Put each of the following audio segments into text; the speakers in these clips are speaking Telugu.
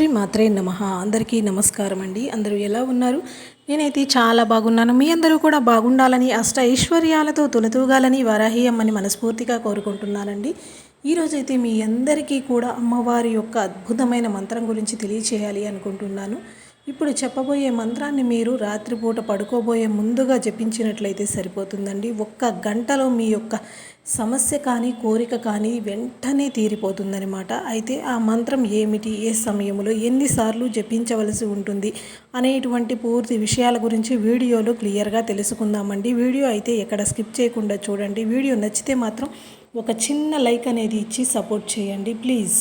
శ్రీ మాత్రే నమ. అందరికీ నమస్కారం అండి. అందరూ ఎలా ఉన్నారు? నేనైతే చాలా బాగున్నాను. మీ అందరూ కూడా బాగుండాలని అష్ట ఐశ్వర్యాలతో తొలతూగాలని వారాహి అమ్మని మనస్ఫూర్తిగా కోరుకుంటున్నానండి. ఈరోజైతే మీ అందరికీ కూడా అమ్మవారి యొక్క అద్భుతమైన మంత్రం గురించి తెలియచేయాలి అనుకుంటున్నాను. ఇప్పుడు చెప్పబోయే మంత్రాన్ని మీరు రాత్రిపూట పడుకోబోయే ముందుగా జపించినట్లయితే సరిపోతుందండి. ఒక్క గంటలో మీ యొక్క సమస్య కానీ కోరిక కానీ వెంటనే తీరిపోతుందనమాట అయితే ఆ మంత్రం ఏమిటి? ఏ సమయంలో ఎన్నిసార్లు జపించవలసి ఉంటుంది? అనేటువంటి పూర్తి విషయాల గురించి వీడియోలో క్లియర్గా తెలుసుకుందామండి. వీడియో అయితే ఎక్కడ స్కిప్ చేయకుండా చూడండి. వీడియో నచ్చితే మాత్రం ఒక చిన్న లైక్ అనేది ఇచ్చి సపోర్ట్ చేయండి ప్లీజ్.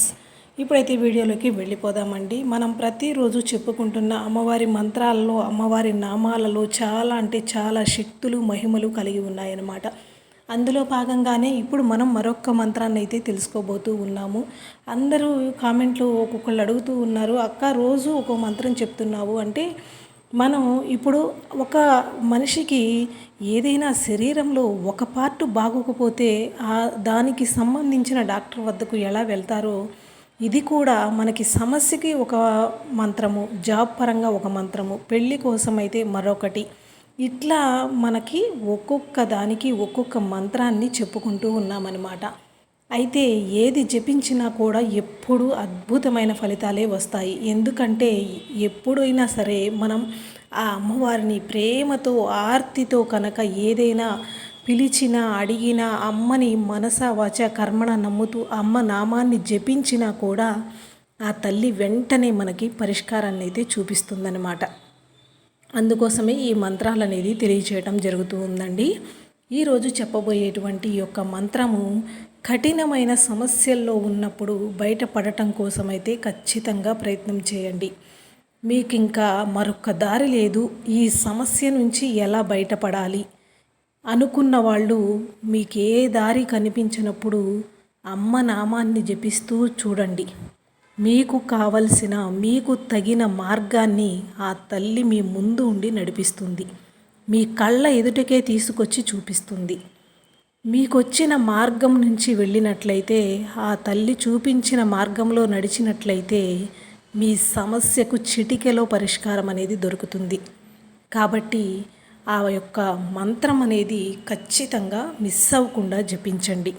ఇప్పుడైతే వీడియోలోకి వెళ్ళిపోదామండి. మనం ప్రతిరోజు చెప్పుకుంటున్న అమ్మవారి మంత్రాలలో అమ్మవారి నామాలలో చాలా అంటే చాలా శక్తులు మహిమలు కలిగి ఉన్నాయన్నమాట. అందులో భాగంగానే ఇప్పుడు మనం మరొక మంత్రాన్ని అయితే తెలుసుకోబోతూ ఉన్నాము. అందరూ కామెంట్లు ఒక్కొక్కళ్ళు అడుగుతూ ఉన్నారు అక్క రోజు ఒక మంత్రం చెప్తున్నావు. అంటే మనం ఇప్పుడు ఒక మనిషికి ఏదైనా శరీరంలో ఒక పార్ట్ బాగోకపోతే ఆ దానికి సంబంధించిన డాక్టర్ వద్దకు ఎలా వెళ్తారో ఇది కూడా మనకి సమస్యకి ఒక మంత్రము జాబ్ పరంగా ఒక మంత్రము పెళ్ళి కోసం అయితే మరొకటి. ఇట్లా మనకి ఒక్కొక్క దానికి ఒక్కొక్క మంత్రాన్ని చెప్పుకుంటూ ఉన్నామన్నమాట. అయితే ఏది జపించినా కూడా ఎప్పుడు అద్భుతమైన ఫలితాలే వస్తాయి. ఎందుకంటే ఎప్పుడైనా సరే మనం ఆ అమ్మవారిని ప్రేమతో ఆర్తితో కనుక ఏదైనా పిలిచినా అడిగినా అమ్మని మనస వచ కర్మణ నమ్ముతూ అమ్మ నామాన్ని జపించినా కూడా ఆ తల్లి వెంటనే మనకి పరిష్కారాన్ని అయితే చూపిస్తుందన్నమాట. అందుకోసమే ఈ మంత్రాలు అనేది తెలియచేయడం జరుగుతూ ఉందండి. ఈరోజు చెప్పబోయేటువంటి యొక్క మంత్రము కఠినమైన సమస్యల్లో ఉన్నప్పుడు బయటపడటం కోసమైతే ఖచ్చితంగా ప్రయత్నం చేయండి. మీకు ఇంకా మరొక దారి లేదు. ఈ సమస్య నుంచి ఎలా బయటపడాలి? అనుకున్న వాళ్ళు మీకు ఏ దారి కనిపించినప్పుడు అమ్మ నామాన్ని జపిస్తూ చూడండి. మీకు కావలసిన మీకు తగిన మార్గాన్ని ఆ తల్లి మీ ముందు ఉండి నడిపిస్తుంది. మీ కళ్ళ ఎదుటకే తీసుకొచ్చి చూపిస్తుంది. మీకొచ్చిన మార్గం నుంచి వెళ్ళినట్లయితే ఆ తల్లి చూపించిన మార్గంలో నడిచినట్లయితే మీ సమస్యకు చిటికెలో పరిష్కారం అనేది దొరుకుతుంది. కాబట్టి ఆ యొక్క మంత్రం అనేది ఖచ్చితంగా మిస్ అవ్వకుండా జపించండి.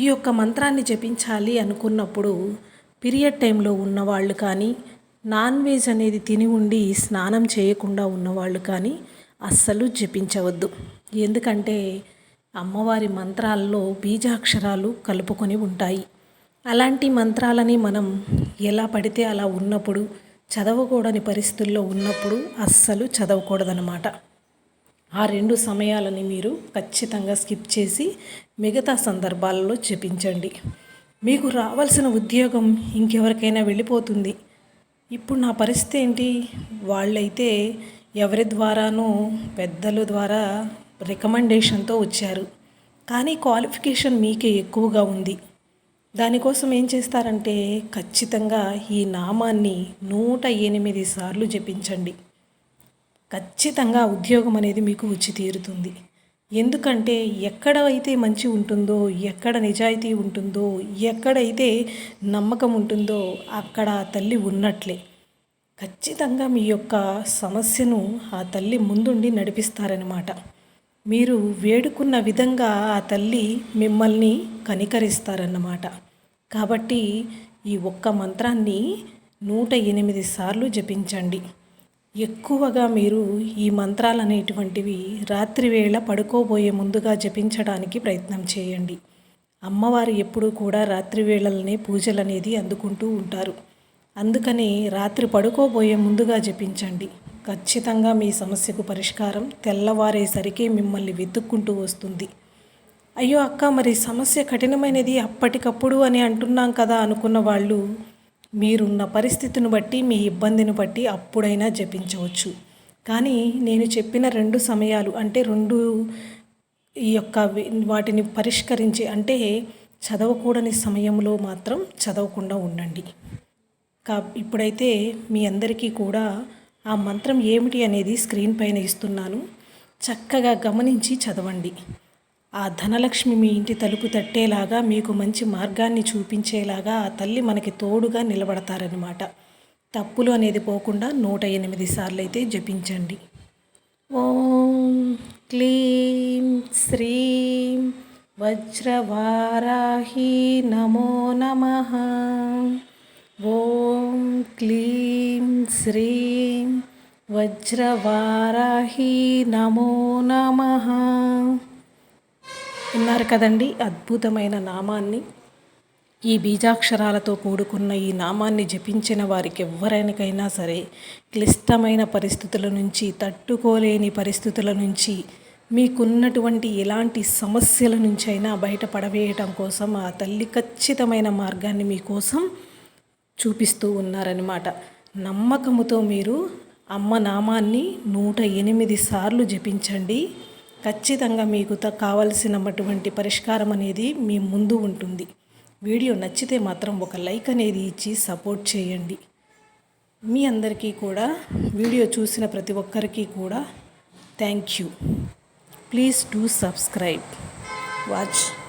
ఈ యొక్క మంత్రాన్ని జపించాలి అనుకున్నప్పుడు పీరియడ్ టైంలో ఉన్నవాళ్ళు కానీ నాన్ వెజ్ అనేది తిని ఉండి స్నానం చేయకుండా ఉన్నవాళ్ళు కానీ అస్సలు జపించవద్దు. ఎందుకంటే అమ్మవారి మంత్రాల్లో బీజాక్షరాలు కలుపుకొని ఉంటాయి. అలాంటి మంత్రాలని మనం ఎలా పడితే అలా ఉన్నప్పుడు చదవకూడని పరిస్థితుల్లో ఉన్నప్పుడు అస్సలు చదవకూడదనమాట ఆ రెండు సమయాలని మీరు ఖచ్చితంగా స్కిప్ చేసి మిగతా సందర్భాలలో జపించండి. మీకు రావాల్సిన ఉద్యోగం ఇంకెవరికైనా వెళ్ళిపోతుంది. ఇప్పుడు నా పరిస్థితి ఏంటి? వాళ్ళైతే ఎవరి ద్వారానో పెద్దల ద్వారా రికమెండేషన్తో వచ్చారు. కానీ క్వాలిఫికేషన్ మీకే ఎక్కువగా ఉంది. దానికోసం ఏం చేస్తారంటే ఖచ్చితంగా ఈ నామాన్ని నూట ఎనిమిది సార్లు జపించండి. ఖచ్చితంగా ఉద్యోగం అనేది మీకు వచ్చి తీరుతుంది. ఎందుకంటే ఎక్కడైతే మంచి ఉంటుందో ఎక్కడ నిజాయితీ ఉంటుందో ఎక్కడైతే నమ్మకం ఉంటుందో అక్కడ ఆ తల్లి ఉన్నట్లే. ఖచ్చితంగా మీ యొక్క సమస్యను ఆ తల్లి ముందుండి నడిపిస్తారనమాట మీరు వేడుకున్న విధంగా ఆ తల్లి మిమ్మల్ని కనికరిస్తారన్నమాట. కాబట్టి ఈ ఒక్క మంత్రాన్ని నూట ఎనిమిది సార్లు జపించండి. ఎక్కువగా మీరు ఈ మంత్రాలు అనేటువంటివి రాత్రివేళ పడుకోబోయే ముందుగా జపించడానికి ప్రయత్నం చేయండి. అమ్మవారు ఎప్పుడూ కూడా రాత్రి వేళలనే పూజలు అనేది అందుకుంటూ ఉంటారు. అందుకని రాత్రి పడుకోబోయే ముందుగా జపించండి. ఖచ్చితంగా మీ సమస్యకు పరిష్కారం తెల్లవారేసరికి మిమ్మల్ని వెతుక్కుంటూ వస్తుంది. అయ్యో అక్క మరి సమస్య కఠినమైనది అప్పటికప్పుడు అని అంటున్నాం కదా అనుకున్న వాళ్ళు మీరున్న పరిస్థితిని బట్టి మీ ఇబ్బందిని బట్టి అప్పుడైనా జపించవచ్చు. కానీ నేను చెప్పిన రెండు సమయాలు అంటే రెండు ఈ యొక్క వాటిని పరిష్కరించి అంటే చదవకూడని సమయంలో మాత్రం చదవకుండా ఉండండి. కా ఇప్పుడైతే మీ అందరికీ కూడా ఆ మంత్రం ఏమిటి అనేది స్క్రీన్ పైన ఇస్తున్నాను. చక్కగా గమనించి చదవండి. ఆ ధనలక్ష్మి మీ ఇంటి తలుపు తట్టేలాగా మీకు మంచి మార్గాన్ని చూపించేలాగా ఆ తల్లి మనకి తోడుగా నిలబడతారనమాట తప్పులు అనేది పోకుండా నూట ఎనిమిది సార్లు అయితే జపించండి. ఓం క్లీం శ్రీం వజ్రవారాహి నమో నమః. ఓం క్లీం శ్రీం వజ్రవారాహి నమో నమ. విన్నారు కదండి అద్భుతమైన నామాన్ని. ఈ బీజాక్షరాలతో కూడుకున్న ఈ నామాన్ని జపించిన వారికి ఎవరైనకైనా సరే క్లిష్టమైన పరిస్థితుల నుంచి తట్టుకోలేని పరిస్థితుల నుంచి మీకున్నటువంటి ఎలాంటి సమస్యల నుంచి అయినా బయటపడవేయటం కోసం ఆ తల్లి ఖచ్చితమైన మార్గాన్ని మీకోసం చూపిస్తూ ఉన్నారనమాట నమ్మకముతో మీరు అమ్మ నామాన్ని నూట ఎనిమిది సార్లు జపించండి. ఖచ్చితంగా మీకు కావలసినటువంటి పరిష్కారం అనేది మీ ముందు ఉంటుంది. వీడియో నచ్చితే మాత్రం ఒక లైక్ అనేది ఇచ్చి సపోర్ట్ చేయండి. మీ అందరికీ కూడా వీడియో చూసిన ప్రతి ఒక్కరికి కూడా thank you. Please do subscribe. Watch.